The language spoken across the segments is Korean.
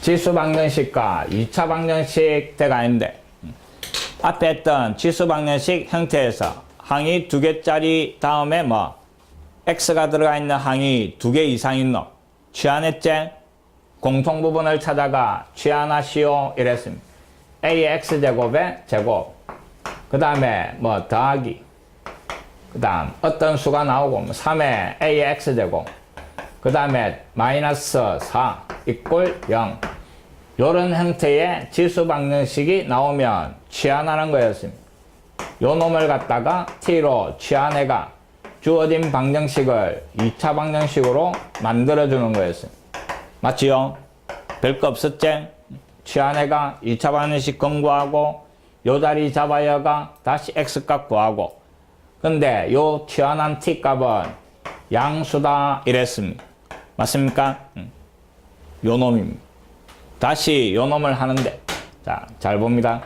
지수 방정식과 2차 방정식 대가 있는데 앞에 했던 지수 방정식 형태에서 항이 두 개짜리 다음에 뭐 x가 들어가 있는 항이 두 개 이상 있노 취하냈지? 공통 부분을 찾아가 취하나시오 이랬습니다. a의 x제곱의 제곱 그 다음에 뭐 더하기 그 다음 어떤 수가 나오고 뭐 3의 a의 x제곱 그 다음에 마이너스 4 이꼴 0 요런 형태의 지수 방정식이 나오면 취하나는 거였습니다. 요 놈을 갖다가 t로 취하내가 주어진 방정식을 2차 방정식으로 만들어주는 거였습니다. 맞지요? 별거 없었지? 취하내가 2차 방정식 공부하고 요 자리 잡아여가 다시 x값 구하고 근데 요 취한한 t값은 양수다 이랬습니다. 맞습니까? 음. 요 놈입니다. 다시 요 놈을 하는데 자, 잘 봅니다.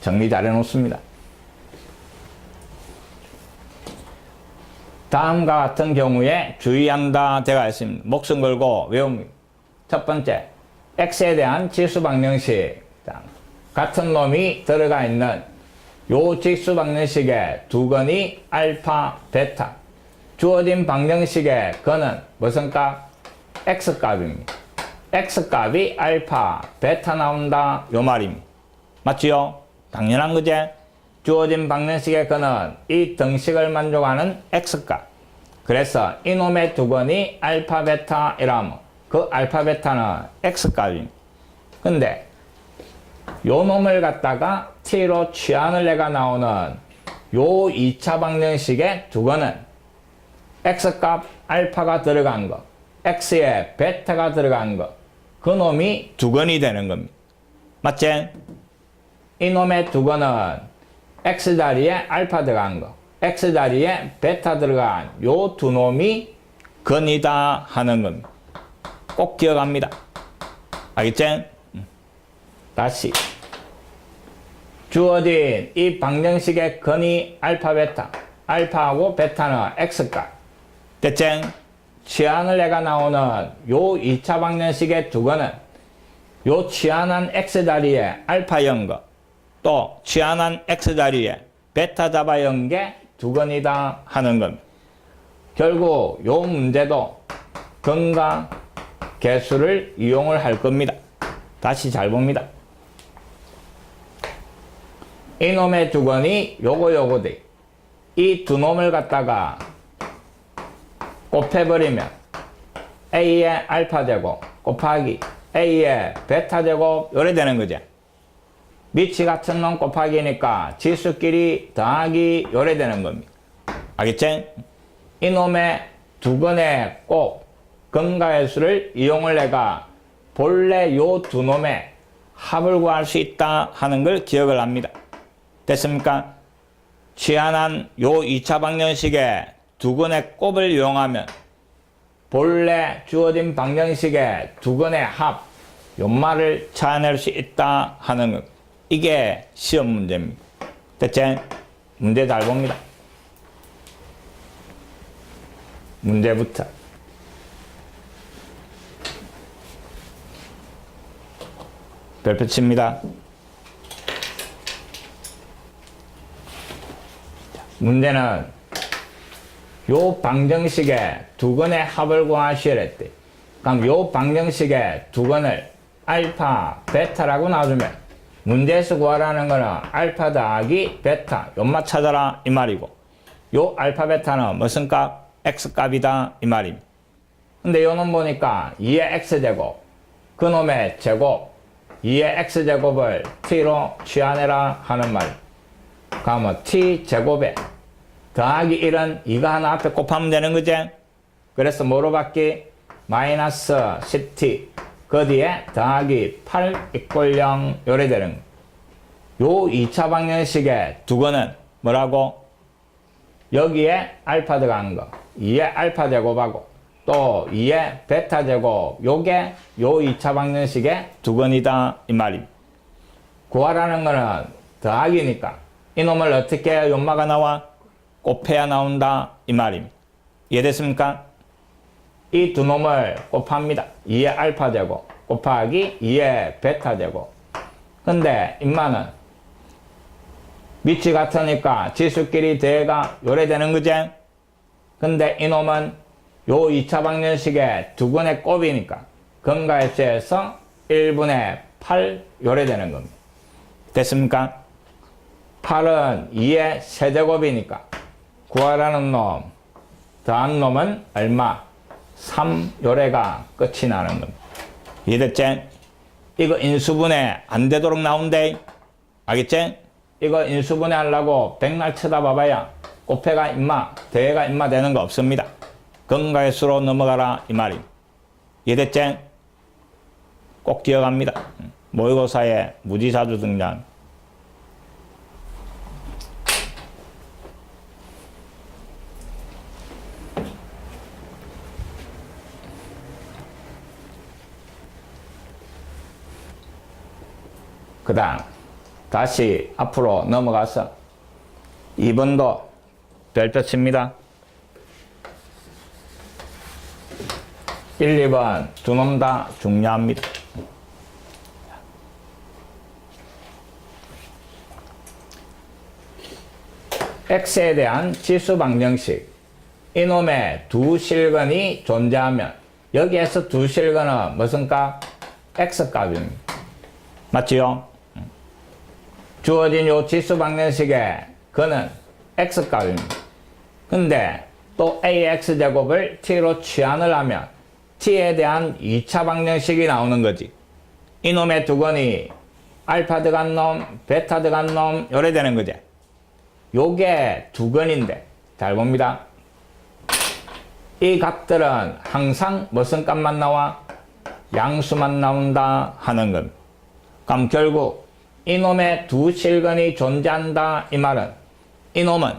정리 잘 해놓습니다. 다음과 같은 경우에 주의한다 되가 있습니다. 목숨 걸고 외웁니다. 첫 번째, x에 대한 지수 방정식. 자, 같은 놈이 들어가 있는 요 지수 방정식의 두 건이 알파, 베타. 주어진 방정식의 건은 무슨 값? x값입니다. x값이 알파, 베타 나온다 요 말입니다. 맞지요? 당연한 거제? 주어진 방정식의 건은 이 등식을 만족하는 x값. 그래서 이놈의 두 건이 알파, 베타 이라면 그 알파, 베타는 x값입니다. 근데 요 놈을 갖다가 t로 취한을 내가 나오는 요 2차 방정식의 두 건은 x값 알파가 들어간 거, x에 베타가 들어간 거, 그 놈이 두 건이 되는 겁니다. 맞지? 이놈의 두 건은 x 자리에 알파 들어간 거, x 자리에 베타 들어간 요 두 놈이 건이다 하는 겁니다. 꼭 기억합니다. 알겠지? 음. 다시. 주어진 이 방정식의 건이 알파, 베타. 알파하고 베타는 x값. 됐지? 취한을 내가 나오는 요 2차 방정식의 두 건은 요 취한한 x 자리에 알파 연거 또 취한한 x 자리에 베타 잡아 연게 두 건이다 하는 겁니다. 결국 요 문제도 근과 개수를 이용을 할 겁니다. 다시 잘 봅니다. 이놈의 두 건이 요거 요거데 이 두 놈을 갖다가 곱해버리면 a의 알파 제곱 곱하기 a의 베타 제곱 요래 되는 거죠. 미치 같은 놈 곱하기니까 지수끼리 더하기 요래 되는 겁니다. 알겠지? 이놈의 두 건의 꼭 근가의 수를 이용을 해가 본래 요 두 놈의 합을 구할 수 있다 하는 걸 기억을 합니다. 됐습니까? 취한한 요 2차 방정식의 두 건의 곱을 이용하면 본래 주어진 방정식의 두 건의 합, 연말을 찾아낼 수 있다 하는 것. 이게 시험 문제입니다. 됐지? 문제 잘 봅니다. 문제부터. 별표 칩니다. 문제는 요 방정식의 두 건의 합을 구하시랬대. 그럼 요 방정식의 두 건을 알파, 베타라고 놔주면 문제에서 구하라는 거는 알파 더하기 베타 연마 찾아라 이 말이고 요 알파 베타는 무슨 값? x값이다 이 말입니다. 근데 요놈 보니까 2의 x제곱 그놈의 제곱 2의 x제곱을 t로 취하내라 하는 말. 그러면 t제곱에 더하기 1은 2가 하나 앞에 곱하면 되는 거지? 그래서 뭐로 바뀌? 마이너스 10t 그 뒤에 더하기 8 이꼴 0 요래 되는 요 2차 방정식의 두 거는 뭐라고? 여기에 알파 들어간 거 2의 알파 제곱하고 또 2의 베타 제곱 요게 요 2차 방정식의 두 건이다 이 말입니다. 구하라는 거는 더하기니까 이놈을 어떻게 연마가 나와? 곱해야 나온다 이 말입니다. 이해됐습니까? 이 두 놈을 곱합니다. 2의 알파 제곱 곱하기 2의 베타 제곱. 근데 인마는 밑이 같으니까 지수끼리 대가 요래되는 거지? 근데 이놈은 요 2차 방정식의 두근의 곱이니까 근가에서에서 1분의 8 요래되는 겁니다. 됐습니까? 8은 2의 세제곱이니까 구하라는 놈 더한 놈은 얼마? 3 요래가 끝이 나는 겁니다. 이해됐지? 이거 인수분해 안 되도록 나온대. 알겠지? 이거 인수분해 하려고 백날 쳐다봐봐야 곱해가 임마, 대가 임마 되는 거 없습니다. 근가의 수로 넘어가라 이 말이. 이해됐지? 꼭 기억합니다. 모의고사에 무지사주 등장. 그 다음 다시 앞으로 넘어가서 2번도 별표 칩니다. 1, 2번 두 놈 다 중요합니다. x에 대한 지수 방정식 이놈의 두 실근이 존재하면 여기에서 두 실근은 무슨 값? x값입니다. 맞지요? 주어진 요 지수 방정식의 그는 x값입니다. 근데 또 ax 제곱을 t로 취한을 하면 t에 대한 2차 방정식이 나오는 거지. 이놈의 두건이 알파 들어간 놈, 베타 들어간 놈 요래 되는 거지. 요게 두건인데 잘 봅니다. 이 값들은 항상 무슨 값만 나와? 양수만 나온다 하는 겁니다. 그럼 결국 이놈의 두 실근이 존재한다 이 말은 이놈은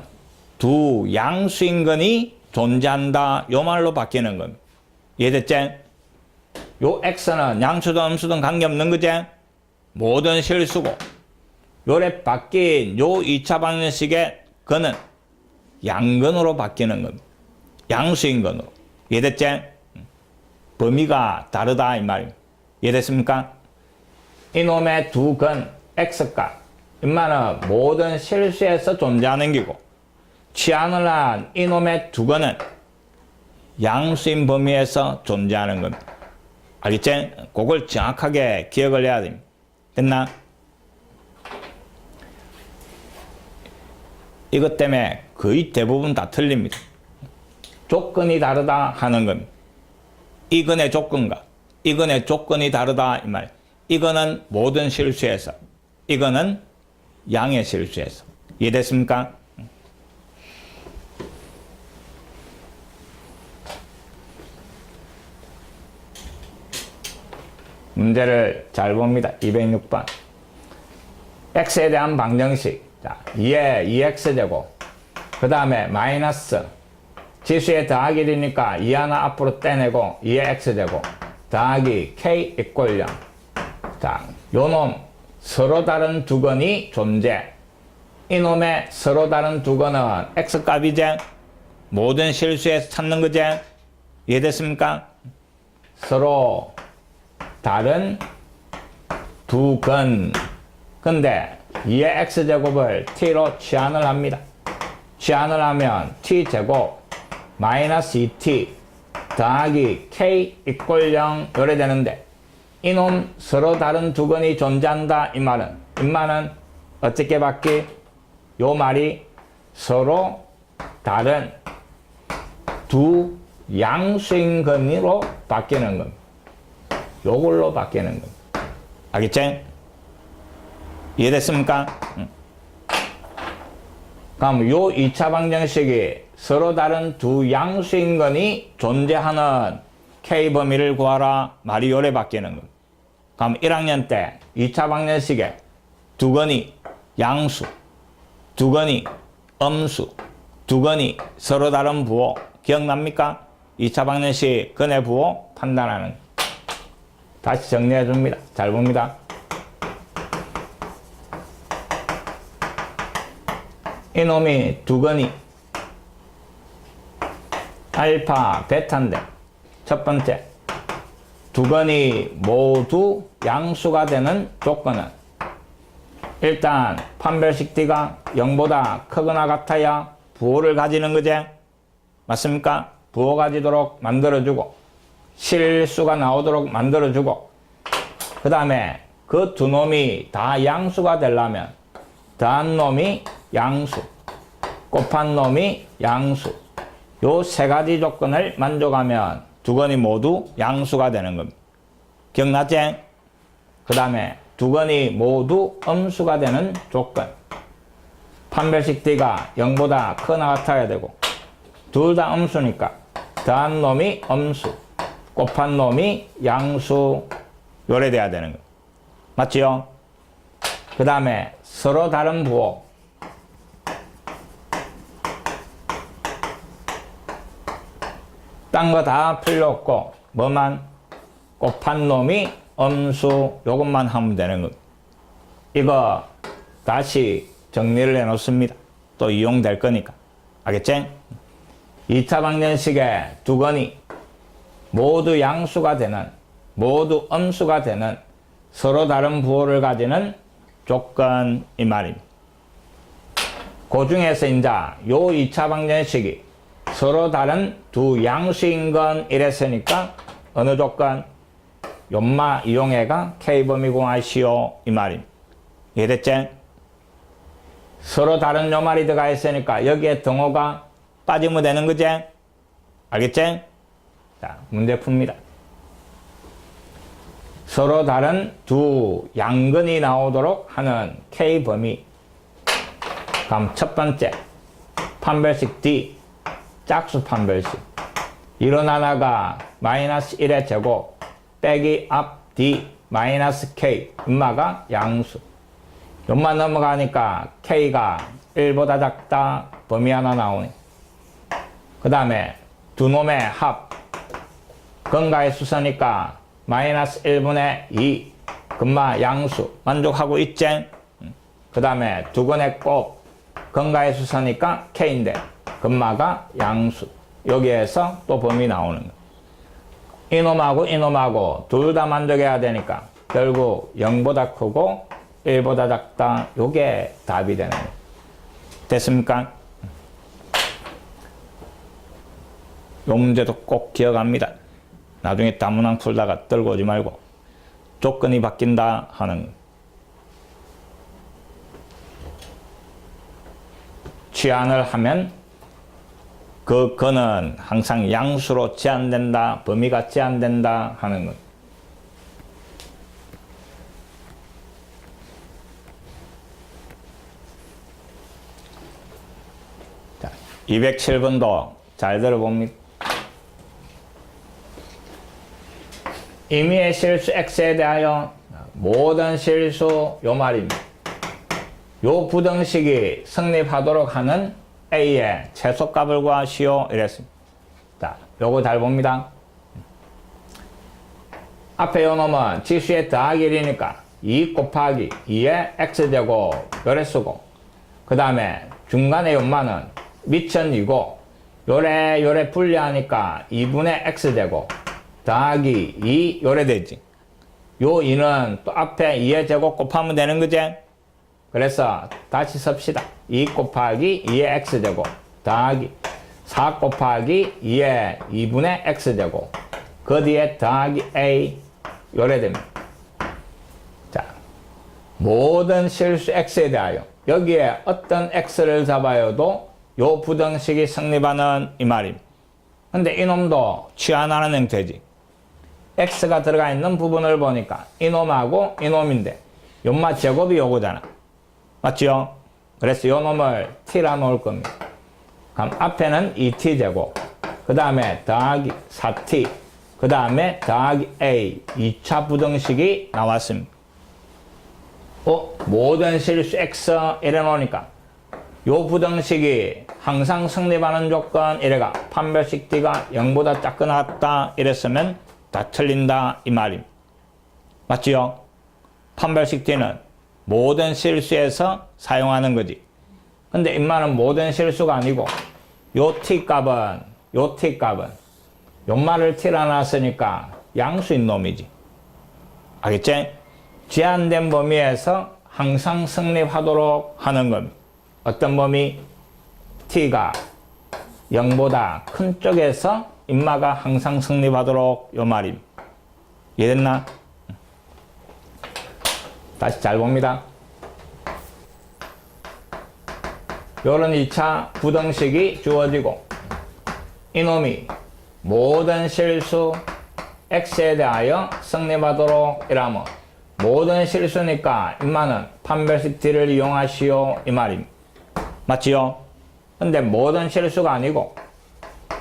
두 양수인근이 존재한다 요 말로 바뀌는 겁니다. 이해됐지? 요 x는 양수든 음수든 관계없는 거지? 모든 실수고 요래 바뀐 요 2차 방정식의 근은 양근으로 바뀌는 겁니다. 양수인 근으로. 이해됐지? 범위가 다르다 이 말입니다. 이해됐습니까? 이놈의 두 근 x값 인마는 모든 실수에서 존재하는 기고 취한을 한 이놈의 두 근은 양수인 범위에서 존재하는 겁니다. 알겠지? 그걸 정확하게 기억을 해야 됩니다. 됐나? 이것 때문에 거의 대부분 다 틀립니다. 조건이 다르다 하는 겁니다. 이건의 조건과 이건의 조건이 다르다 이 말. 이거는 모든 실수에서 이거는 양의 실수에서 이해됐습니까? 문제를 잘 봅니다. 206번. x에 대한 방정식. 자, 2의 2x제곱. 그 다음에 마이너스. 지수에 더하기 되니까 2 하나 앞으로 떼내고 2의 x제곱. 더하기 k 이꼴 0. 자, 요놈 서로 다른 두 건이 존재. 이놈의 서로 다른 두 건은 x값이제 모든 실수에서 찾는 거제 이해됐습니까? 서로 다른 두 근. 근데 2의 x제곱을 t로 취한을 합니다. 취한을 하면 t제곱 마이너스 2t 더하기 k 이꼴 0 요래 되는데 이놈 서로 다른 두 근이 존재한다 이 말은 이 말은 어떻게 바뀌? 요 말이 서로 다른 두 양수인 근으로 바뀌는 겁니다. 요걸로 바뀌는 겁니다. 알겠지? 이해됐습니까? 응. 그럼 요 2차 방정식이 서로 다른 두 양수인 건이 존재하는 K 범위를 구하라 말이 요래 바뀌는 겁니다. 그럼 1학년 때 2차 방정식에 두 건이 양수, 두 건이 음수, 두 건이 서로 다른 부호 기억납니까? 2차 방정식 근의 부호 판단하는 다시 정리해 줍니다. 잘 봅니다. 이놈이 두 건이 알파, 베타인데 첫 번째, 두 건이 모두 양수가 되는 조건은 일단 판별식 D가 0보다 크거나 같아야 부호를 가지는 거지. 맞습니까? 부호 가지도록 만들어주고 실수가 나오도록 만들어주고 그 다음에 그 두 놈이 다 양수가 되려면 더한 놈이 양수 곱한 놈이 양수 요 세 가지 조건을 만족하면 두 건이 모두 양수가 되는 겁니다. 기억났지? 그 다음에 두 건이 모두 음수가 되는 조건. 판별식 D가 0보다 크거나 같아야 되고 둘 다 음수니까 더한 놈이 음수, 곱한 놈이 양수 요래 돼야 되는 거. 맞지요? 그 다음에 서로 다른 부호. 딴 거 다 필요 없고 뭐만 곱한 놈이 음수 요것만 하면 되는 거. 이거 다시 정리를 해 놓습니다. 또 이용될 거니까. 알겠지? 2차 방정식의 두 건이 모두 양수가 되는 모두 음수가 되는 서로 다른 부호를 가지는 조건 이 말입니다. 그 중에서 이제 요 2차 방정식이 서로 다른 두 양수인 건 이랬으니까 어느 조건? 연마 이용해가 K범위 공하시오 이 말입니다. 이해됐지? 서로 다른 요 말이 들어가 있으니까 여기에 등호가 빠지면 되는 거지? 알겠지? 자, 문제 풉니다. 서로 다른 두 양근이 나오도록 하는 K 범위. 그럼 첫 번째, 판별식 D, 짝수 판별식. 이런 하나가 마이너스 1의 제곱, 빼기 앞 D, 마이너스 K, 음마가 양수. 요만 넘어가니까 K가 1보다 작다, 범위 하나 나오네. 그 다음에 두 놈의 합, 근가의 수서니까 마이너스 1분의 2 금마 양수 만족하고 있지? 그 다음에 두 건의 곱 근가의 수서니까 K인데 금마가 양수. 여기에서 또 범위 나오는 거. 이놈하고 이놈하고 둘 다 만족해야 되니까 결국 0보다 크고 1보다 작다. 요게 답이 되는 거. 됐습니까? 요 문제도 꼭 기억합니다. 나중에 다문항 풀다가 떨고 오지 말고 조건이 바뀐다 하는 취안을 하면 그 건은 항상 양수로 제한된다, 범위가 제한된다 하는 것. 자, 207번도 잘 들어봅니다. 임의의 실수 X에 대하여 모든 실수 요 말입니다. 요 부등식이 성립하도록 하는 A의 최소값을 구하시오 이랬습니다. 자, 요거 잘 봅니다. 앞에 요 놈은 지수의 더하기 1이니까 2 곱하기 2의 X제곱 요래 쓰고 그 다음에 중간에 연마는 미천이고 요래 요래 분리하니까 2분의 X제곱 더하기 2 요래 되지. 요 2는 또 앞에 2의 제곱 곱하면 되는 거지. 그래서 다시 섭시다. 2 곱하기 2의 x제곱 더하기 4 곱하기 2의 2분의 x제곱 그 뒤에 더하기 a 요래 됩니다. 자, 모든 실수 x에 대하여 여기에 어떤 x를 잡아여도 요 부등식이 성립하는 이 말입니다. 근데 이놈도 취하나는 형태지. x가 들어가 있는 부분을 보니까 이놈하고 이놈인데 연마 제곱이 요거잖아. 맞죠? 그래서 요 놈을 t라 놓을 겁니다. 그럼 앞에는 2t 제곱, 그 다음에 더하기 4t, 그 다음에 더하기 a, 2차 부등식이 나왔습니다. 어? 모든 실수 x 이래 놓으니까 요 부등식이 항상 성립하는 조건 이래가 판별식 d가 0보다 작거나 같다 이랬으면 다 틀린다 이 말입니다. 맞지요? 판별식 d는 모든 실수에서 사용하는 거지. 근데 인마는 모든 실수가 아니고 요 t 값은 요 t 값은 연말을 튀어나왔으니까 양수인 놈이지. 알겠지? 제한된 범위에서 항상 성립하도록 하는 것. 어떤 범위? t가 0보다 큰 쪽에서 인마가 항상 성립하도록 요 말임. 이해됐나? 다시 잘 봅니다. 요런 2차 부등식이 주어지고 이놈이 모든 실수 x에 대하여 성립하도록 이라면 모든 실수니까 인마는 판별식 t를 이용하시오 이 말임. 맞지요? 근데 모든 실수가 아니고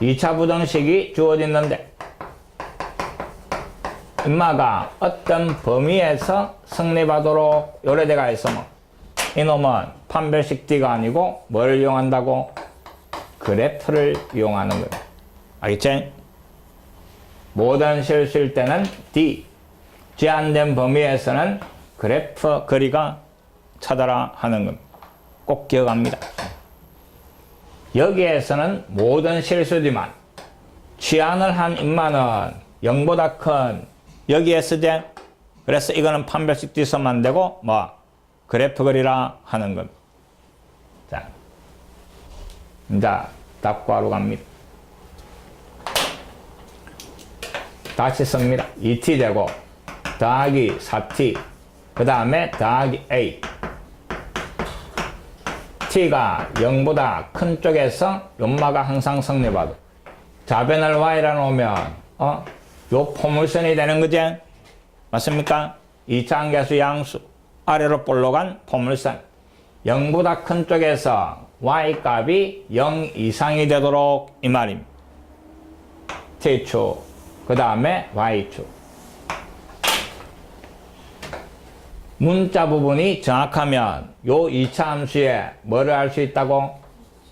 2차 부등식이 주어지는데 인마가 어떤 범위에서 성립하도록 요래대가 있으면 이놈은 판별식 D가 아니고 뭘 이용한다고? 그래프를 이용하는 거예요. 알겠지? 모든 실수일 때는 D, 제한된 범위에서는 그래프 거리가 찾아라 하는 겁니다. 꼭 기억합니다. 여기에서는 모든 실수지만 취한을 한 인마는 0보다 큰 여기에 쓰재 그래서 이거는 판별식 뒤서만 되고 뭐 그래프 그리라 하는 겁니다. 자, 이제 답과로 갑니다. 다시 씁니다. 2t 제곱 더하기 4t 그 다음에 더하기 a t가 0보다 큰 쪽에서 연마가 항상 성립하도 자변을 y라 놓으면 어? 요 포물선이 되는 거지 맞습니까? 2차 한계수 양수 아래로 볼록한 포물선 0보다 큰 쪽에서 y 값이 0 이상이 되도록 이 말입니다. t축 그 다음에 y축 문자 부분이 정확하면 요 2차 함수에 뭐를 할수 있다고?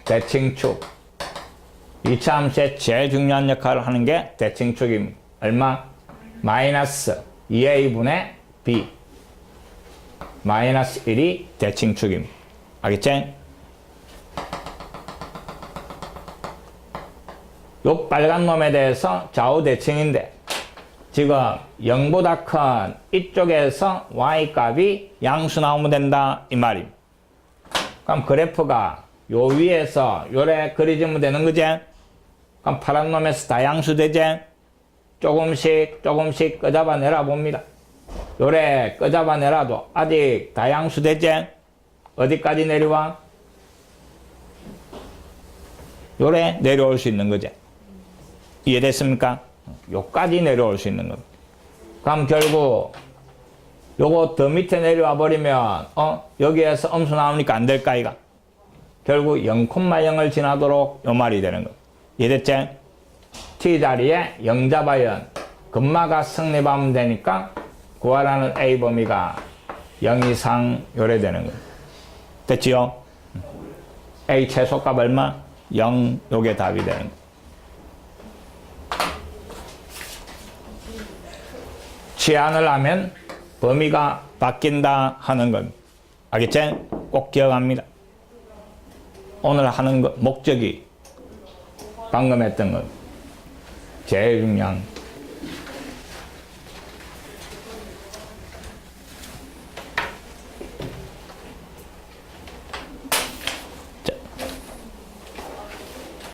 대칭축. 2차 함수의 제일 중요한 역할을 하는 게 대칭축입니다. 얼마? 마이너스 2a분의 b. 마이너스 1이 대칭축입니다. 알겠지? 요 빨간 놈에 대해서 좌우 대칭인데 지금 0보다 큰 이쪽에서 y 값이 양수 나오면 된다 이 말임. 그럼 그래프가 요 위에서 요래 그려지면 되는 거지? 그럼 파란 놈에서 다 양수 되지? 조금씩 조금씩 끄잡아 내라 봅니다. 요래 끄잡아 내라도 아직 다 양수 되지? 어디까지 내려와? 요래 내려올 수 있는 거지. 이해됐습니까? 요까지 내려올 수 있는 겁니다. 그럼 결국 요거 더 밑에 내려와 버리면 어 여기에서 엄수 나오니까 안 될까 이가 결국 0,0을 지나도록 요 말이 되는 거 이해됐지? T 자리에 0 잡아야 금마가 성립하면 되니까 구하라는 a 범위가 0 이상 요래 되는 거 됐지요? a 최소값 얼마? 0 요게 답이 되는 거 제한을 하면 범위가 바뀐다 하는 것. 알겠지? 꼭 기억합니다. 오늘 하는 것, 목적이 방금 했던 것. 제일 중요한